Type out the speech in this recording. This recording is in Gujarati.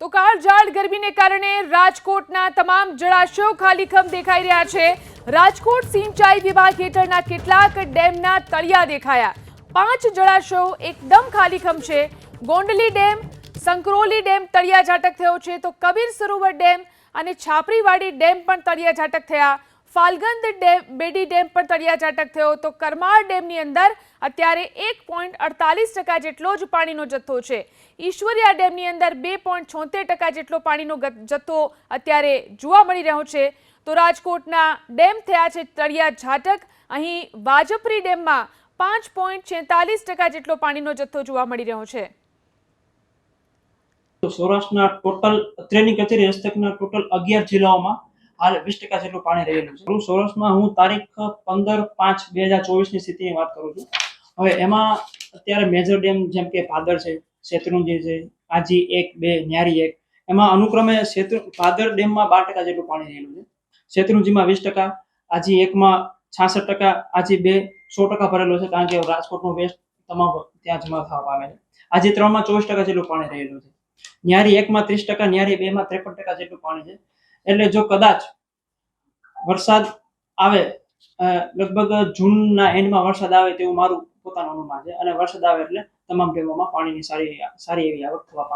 તો કાળઝાળ ગરમીને કારણે રાજકોટના તમામ જળાશયો ખાલીખમ દેખાઈ રહ્યા છે. રાજકોટ સિંચાઈ વિભાગ હેઠળના કેટલાક ડેમના તળિયા દેખાયા. પાંચ જળાશયો એકદમ ખાલીખમ છે. ગોંડલી ડેમ, સંકરોલી ડેમ તળિયા ઝાટક થયો છે. તો કબીર સરોવર ડેમ અને છાપરીવાડી ડેમ પણ તળિયા ઝાટક થયા. ફાલ્ગંદ ડેમ, બેડી ડેમ પર તળિયા ઝાટક થયો તો કરમાળ ડેમની અંદર અત્યારે એક પોઈન્ટ અડતાલીસ ટકા જેટલો જ પાણીનો જથ્થો છે. ઈશ્વરિયા ડેમની અંદર બે પોઈન્ટ છોતેર ટકા જેટલો પાણીનો જથ્થો અત્યારે જોવા મળી રહ્યો છે. તો રાજકોટના ડેમ થયા છે તળિયા ઝાટક. અહીં વાજપરી ડેમમાં પાંચ પોઈન્ટ છેતાલીસ ટકા જેટલો પાણીનો જથ્થો જોવા મળી રહ્યો છે. સૌરાષ્ટ્રના ટોટલ, અત્રેની કચેરી હસ્તકના ટોટલ અગિયાર જિલ્લાઓમાં હાલ, વીસ ટકા જેટલું પાણી રહેલું છે. સૌરાષ્ટ્રમાં હું તારીખ પંદર પાંચ બે હજાર ચોવીસની સ્થિતિની વાત કરું છું. હવે એમાં અત્યારે મેજર ડેમ જેમ કે ભાદર છે, શેત્રુંજી છે આજી એક, બે, ન્યારી એક, એમાં અનુક્રમે શેત્રુ, ભાદર ડેમમાં બાર ટકા જેટલું પાણી રહેલું છે. શેત્રુંજીમાં વીસ ટકા આજી એકમાં છાસઠ ટકા આજી બે સો ટકા ભરેલો છે, કારણ કે રાજકોટનો વેસ્ટ તમામ ત્યાં જમા થવા પામે છે. આજે ત્રણમાં ચોવીસ ટકા જેટલું પાણી રહેલું છે. ન્યારી એકમાં ત્રીસ ટકા, ન્યારી બેમાં ત્રેપન ટકા જેટલું પાણી છે. એટલે જો કદાચ વરસાદ આવે લગભગ જૂનના એન્ડમાં વરસાદ આવે તેવું મારું પોતાનું અનુમાન છે. અને વરસાદ આવે એટલે તમામ ડેમોમાં પાણીની સારી સારી એવી આવક થવા પામે.